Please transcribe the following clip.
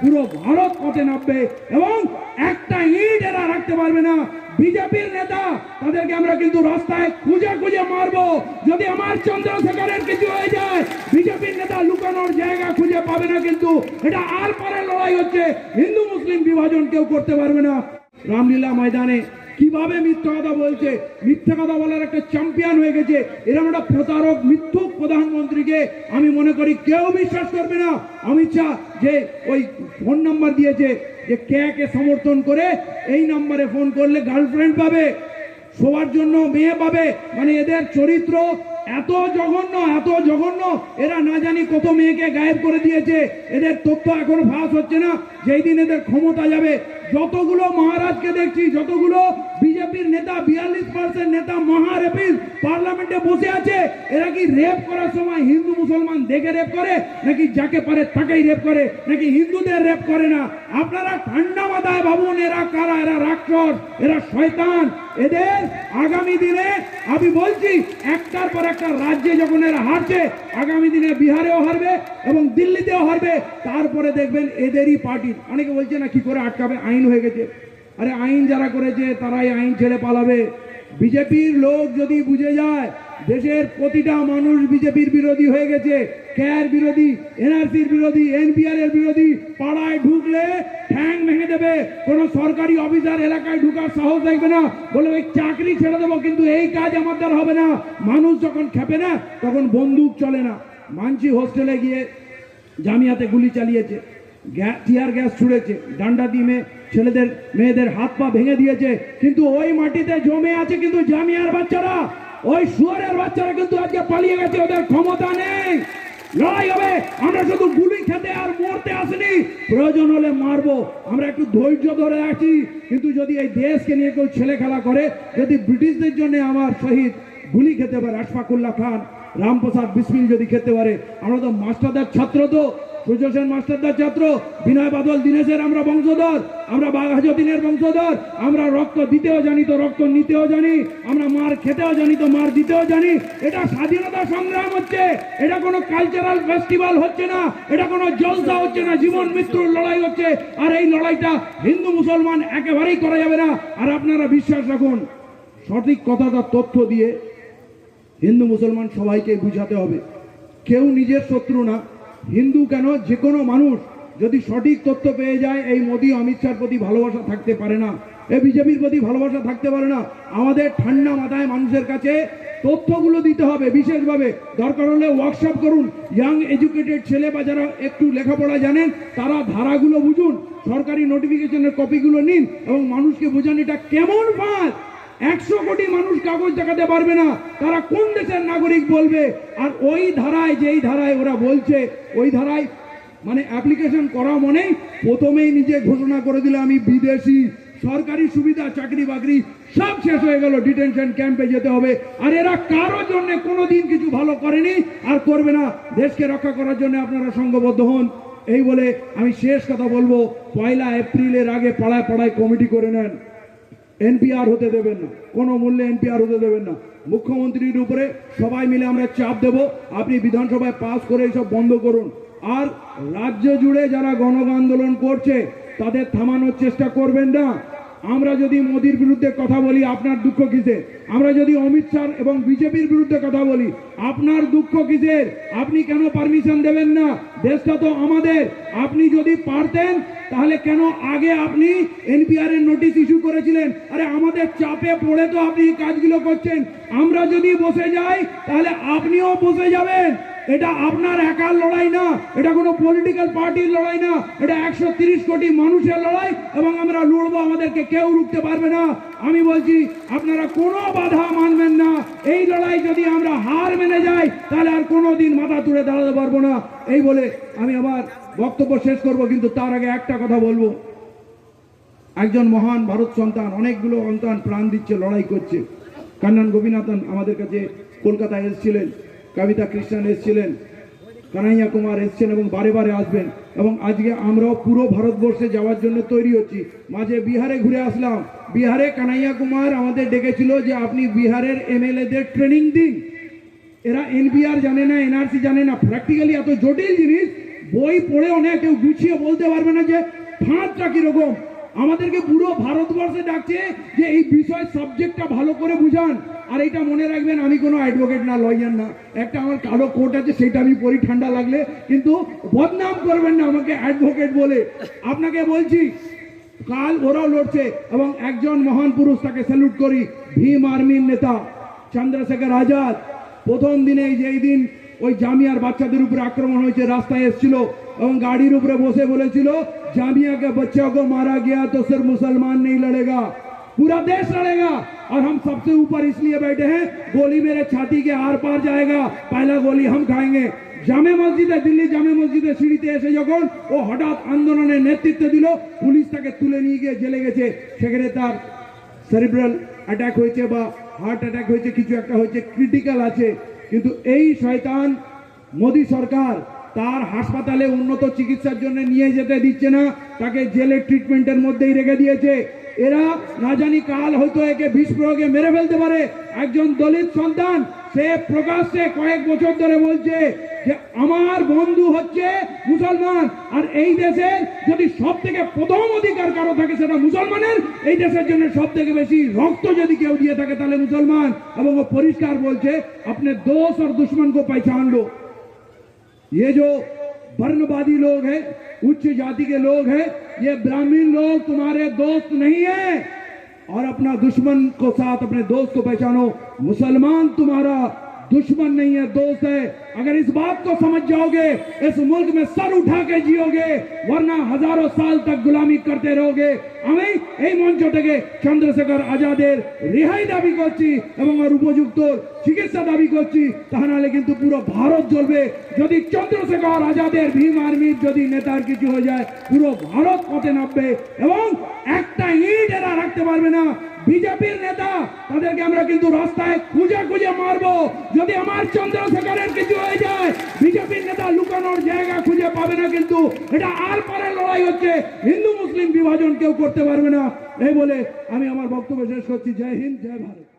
পুরো ভারত পথে নামবে এবং একটা ইট এরা রাখতে পারবে না। বিজেপির নেতা, তাদেরকে আমরা কিন্তু রাস্তায় খুঁজে খুঁজে মারবো। যদি আমার চন্দ্রশেখরের কিছু হয়ে যায়, বিজেপির নেতা লুকানোর জায়গা খুঁজে পাবে না কিন্তু। এটা আর পারে লড়াই হচ্ছে। হিন্দু, মুসলিম বিভাজন কেউ করতে পারবে না। রামলীলা ময়দানে কীভাবে মিথ্যা কথা বলছে? মিথ্যা কথা বলার একটা চ্যাম্পিয়ন হয়ে গেছে। এরকম একটা প্রতারক, মিথ্যুক প্রধানমন্ত্রীকে আমি মনে করি কেউ বিশ্বাস করবে না। অমিত শাহ যে ওই ফোন নাম্বার দিয়েছে যে কে সমর্থন করে, এই নাম্বারে ফোন করলে গার্লফ্রেন্ড পাবে সবার জন্য মেয়ে পাবে। মানে এদের চরিত্র এত জঘন্য এত জঘন্য, এরা না জানি কত মেয়েকে গায়েব করে দিয়েছে। এদের তথ্য এখনও ফাঁস হচ্ছে না। যেই দিন এদের ক্ষমতা যাবে যতগুলো মহারাজকে দেখছি, যতগুলো বিজেপির নেতা, বিয়াল্লিশ পার্সেন্ট নেতা মহারেপিস পার্লামেন্টে বসে আছে, এরা কি রেপ করার সময় হিন্দু মুসলমান দেখে রেপ করে, নাকি যাকে পারে তাকেই রেপ করে, নাকি হিন্দুদের রেপ করে না? আপনারা ঠান্ডা মাথায় ভাবুন, এরা কারা? এরা রাক্ষস, এরা শয়তান। এদের আগামী দিনে, আমি বলছি, একটার পর একটা রাজ্যে যখন এরা হারছে, আগামী দিনে বিহারেও হারবে এবং দিল্লিতেও হারবে, তারপরে দেখবেন এদেরই পার্টির অনেকে বলছে না, কি করে আটকাবে? আইন হয়ে গেছে। আরে আইন যারা করেছে, তারাই আইন ছেড়ে পালাবে। বিজেপির লোক যদি বুঝে যায়, দেশের প্রতিটা মানুষ বিজেপির বিরোধী হয়ে গেছে। ক্যার বিরোধী এনআরসির বিরোধী এনপিআর এর বিরোধী, পাড়ায় ঢুকলে ঠ্যাং ভেঙে দেবে। কোন সরকারি অফিসার এলাকায় ঢুকার সাহস দেখবে না। বলে, ওই চাকরি ছেড়ে দেবো, কিন্তু এই কাজ আমার দ্বারা হবে না। মানুষ যখন খেপে না, তখন বন্দুক চলে না। মানছি হোস্টেলে গিয়ে জামিয়াতে গুলি চালিয়েছে। টিয়ার গ্যাস ছুড়েছে, ডান্ডা দিয়ে মেয়ে- ছেলেদের, মেয়েদের হাত পা ভেঙে দিয়েছে, কিন্তু ওই মাটিতে জমে আছে কিন্তু জামিয়ার বাচ্চারা। ওই শুয়ারের বাচ্চারা কিন্তু আজকে পালিয়ে গেছে, ওদের ক্ষমতা নেই। লড়াই হবে। আমরা শুধু গুলি খেতে আর মরতে আসিনি। প্রয়োজন হলে আমরা একটু ধৈর্য ধরে আছি। কিন্তু যদি এই দেশকে নিয়ে কেউ ছেলে খেলা করে, যদি ব্রিটিশদের জন্য আমার শহীদ গুলি খেতে পারে, আশফাকুল্লাহ খান, রামপ্রসাদ বিসমিল যদি খেতে পারে, আমরা তো মাস্টারদার ছাত্র তো। সেন মাস্টারদার ছাত্র বিনয় বাদল, দীনেশের আমরা বংশধর, আমরা বাঘাজদিনের বংশধর, আমরা রক্ত দিতেও জানি তো রক্ত নিতেও জানি, আমরা মার খেতেও জানি তো মার দিতেও জানি। এটা স্বাধীনতা সংগ্রাম হচ্ছে, এটা কোনো কালচারাল ফেস্টিভ্যাল হচ্ছে না, এটা কোনো জলসা হচ্ছে না, জীবন মৃত্যুর লড়াই হচ্ছে, আর এই লড়াইটা হিন্দু মুসলমান একেবারেই করা যাবে না। আর আপনারা বিশ্বাস রাখুন, সঠিক কথাটা তথ্য দিয়ে হিন্দু মুসলমান সবাইকে বুঝাতে হবে। কেউ নিজের শত্রু না হিন্দু কেন? যে কোনো মানুষ যদি সঠিক তথ্য পেয়ে যায়, এই মোদী, অমিত শাহর প্রতি ভালোবাসা থাকতে পারে না। এই বিজেপির প্রতি ভালোবাসা থাকতে পারে না। আমাদের ঠান্ডা মাথায় মানুষের কাছে তথ্যগুলো দিতে হবে বিশেষভাবে। দরকার হলে ওয়ার্কশপ করুন। ইয়াং এডুকেটেড ছেলে বা যারা একটু লেখাপড়া জানেন, তারা ধারাগুলো বুঝুন, সরকারি নোটিফিকেশনের কপিগুলো নিন এবং মানুষকে বোঝান এটা কেমন ফাঁদ। একশো কোটি মানুষ কাগজ দেখাতে পারবে না। তারা কোন দেশের নাগরিক বলবে? আর ওই ধারায়, যেই ধারায় ওরা বলছে, ওই ধারায় মানে অ্যাপ্লিকেশন করা মনেই প্রথমেই নিজে ঘোষণা করে দিলে, আমি বিদেশি, সরকারি সুবিধা, চাকরি বাকরি সব শেষ হয়ে গেল ডিটেনশন ক্যাম্পে যেতে হবে। আর এরা কারও জন্য কোনোদিন কিছু ভালো করেনি, আর করবে না। দেশকে রক্ষা করার জন্য আপনারা সংঘবদ্ধ হন। এই বলে আমি শেষ কথা বলব। পয়লা এপ্রিলের আগে পাড়ায় পাড়ায় কমিটি করে নেন। এনপিআর হতে দেবেন না। কোনো মূল্যে এনপিআর হতে দেবেন না। মুখ্যমন্ত্রীর উপরে সবাই মিলে আমরা চাপ দেব। আপনি বিধানসভায় পাস করে এইসব বন্ধ করুন। আর রাজ্য জুড়ে যারা গণ আন্দোলন করছে, তাদের থামানোর চেষ্টা করবেন না। আমরা যদি মোদির বিরুদ্ধে কথা বলি, আপনার দুঃখ কিসে আমরা যদি অমিত শাহ এবং বিজেপির বিরুদ্ধে কথা বলি, আপনার দুঃখ কিসের? আপনি কেন পারমিশন দেবেন না? দেশটা তো আমাদের। আপনি যদি পারতেন তাহলে কেন আগে আপনি এনপিআর এর নোটিশ ইস্যু করেছিলেন? আরে আমাদের চাপে পড়ে তো আপনি কাজগুলো করছেন। আমরা যদি বসে যাই, তাহলে আপনিও বসে যাবেন। এটা আপনার একার লড়াই না। এটা কোনো পলিটিক্যাল পার্টির লড়াই না। এটা একশো তিরিশ কোটি মানুষের লড়াই এবং আমরা লড়বো, আমাদেরকে কেউ রুখতে পারবে না। আমি বলছি, আপনারা কোনো বাধা মানবেন না। এই লড়াই যদি আমরা হার মেনে যাই, তাহলে আর কোনো দিন মাথা তুলে দাঁড়াতে পারব না। এই বলে আমি আবার বক্তব্য শেষ করব, কিন্তু তার আগে একটা কথা বলব। একজন মহান ভারত সন্তান, অনেকগুলো সন্তান প্রাণ দিচ্ছে, লড়াই করছে। কান্নান গোপীনাথন আমাদের কাছে কলকাতায় এসেছিলেন, কবিতা কৃষ্ণন এসেছিলেন, কানাইয়া কুমার এসছেন এবং বারে বারে আসবেন। এবং আজকে আমরাও পুরো ভারতবর্ষে যাওয়ার জন্য তৈরি হচ্ছি। মাঝে বিহারে ঘুরে আসলাম। বিহারে কানাইয়া কুমার আমাদের ডেকেছিল যে আপনি বিহারের এমএলএদের ট্রেনিং দিন। এরা এনবিআর জানে না, এনআরসি জানে না। প্র্যাকটিক্যালি এত জটিল জিনিস বই পড়ে না কেউ গুছিয়ে বলতে পারবে না যে ফাঁদটা কীরকম। আমাদেরকে পুরো ভারতবর্ষে ডাকছে যে এই বিষয় সাবজেক্টটা ভালো করে বুঝান। আর এটা মনে রাখবেন, আমি কোনো অ্যাডভোকেট না লয়ার না। একটা আমার কালো কোর্ট আছে, সেটা আমি পড়ি ঠান্ডা লাগলে কিন্তু বদনাম করবেন না আমাকে অ্যাডভোকেট বলে। আপনাকে বলছি, কাল ওরাও লড়ছে এবং একজন মহান পুরুষ তাকে স্যালুট করি, ভীম আর্মির নেতা, চন্দ্রশেখর আজাদ। প্রথম দিনে যেই দিন ওই জামিয়ার বাচ্চাদের উপরে আক্রমণ হয়েছে রাস্তায় এসেছিল এবং গাড়ির উপরে বসে বলেছিল जामिया के बच्चों को मारा गया तो सिर्फ मुसलमान नहीं लड़ेगा पूरा देश लड़ेगा और हम सबसे ऊपर इसलिए बैठे हैं गोली मेरे छाती के आर पार जाएगा पहला गोली हम खाएंगे জামে মসজিদে দিল্লি জামে মসজিদে সিঁড়িতে এসে যখন ও হঠাৎ আন্দোলনের নেতৃত্ব দিল পুলিশ তাকে তুলে নিয়ে গিয়ে জেলে গেছে সেখানে তার সেরিব্রাল অ্যাটাক হয়েছে বা হার্ট অ্যাটাক হয়েছে কিছু একটা হয়েছে ক্রিটিক্যাল আছে কিন্তু এই শয়তান মোদী সরকার তার হাসপাতালে উন্নত চিকিৎসার জন্য নিয়ে যেতে দিচ্ছে না, তাকে জেলে ট্রিটমেন্টের মধ্যেই রেখে দিয়েছে। এরা না জানি কাল হয়তো একে বিস্ফোরকে মেরে ফেলতে পারে। একজন দলিত সন্তান, সে প্রকাশ্যে কয়েক বছর ধরে বলছে যে আমার বন্ধু হচ্ছে মুসলমান আর এই দেশে যদি সব থেকে প্রথম অধিকার কারো থাকে সেটা মুসলমানের এই দেশের জন্য সব থেকে বেশি রক্ত যদি কেউ দিয়ে থাকে তাহলে মুসলমান এবং ও পরিষ্কার বলছে আপনি দোষ আর দুশ্মন को पहचान लो ये जो वर्णवादी लोग हैं उच्च जाति के लोग हैं ये ब्राह्मण लोग तुम्हारे दोस्त नहीं है और अपना दुश्मन को साथ अपने दोस्त को पहचानो मुसलमान तुम्हारा दुश्मन नहीं है दोस्त है अगर इस बात को समझ जाओगे इस मुल्क में सर उठा के जियोगे वरना हजारों साल तक गुलामी करते रहोगे আমি এই মঞ্চ থেকে চন্দ্রশেখর আজাদের রেহাই দাবি করছি এবং ওর উপযুক্ত চিকিৎসা দাবি করছি তা নাহলে কিন্তু পুরো ভারত জ্বলবে যদি চন্দ্রশেখর আজাদের ভীম আর্মির যদি নেতার কিছু হয়ে যায় পুরো ভারত পথে নামবে এবং একটা ইট এরা রাখতে পারবে না বিজেপির নেতা, তাদেরকে আমরা কিন্তু রাস্তায় খুঁজে খুঁজে মারবো। যদি আমার চন্দ্রশেখরের কিছু হয়ে যায়, বিজেপির নেতা লুকানোর জায়গা খুঁজে পাবে না কিন্তু। এটা আর পরে লড়াই হচ্ছে হিন্দু মুসলিম বিভাজন কেউ করতে পারবে না। এই বলে আমি আমার বক্তব্য শেষ করছি। জয় হিন্দ, জয় ভারত।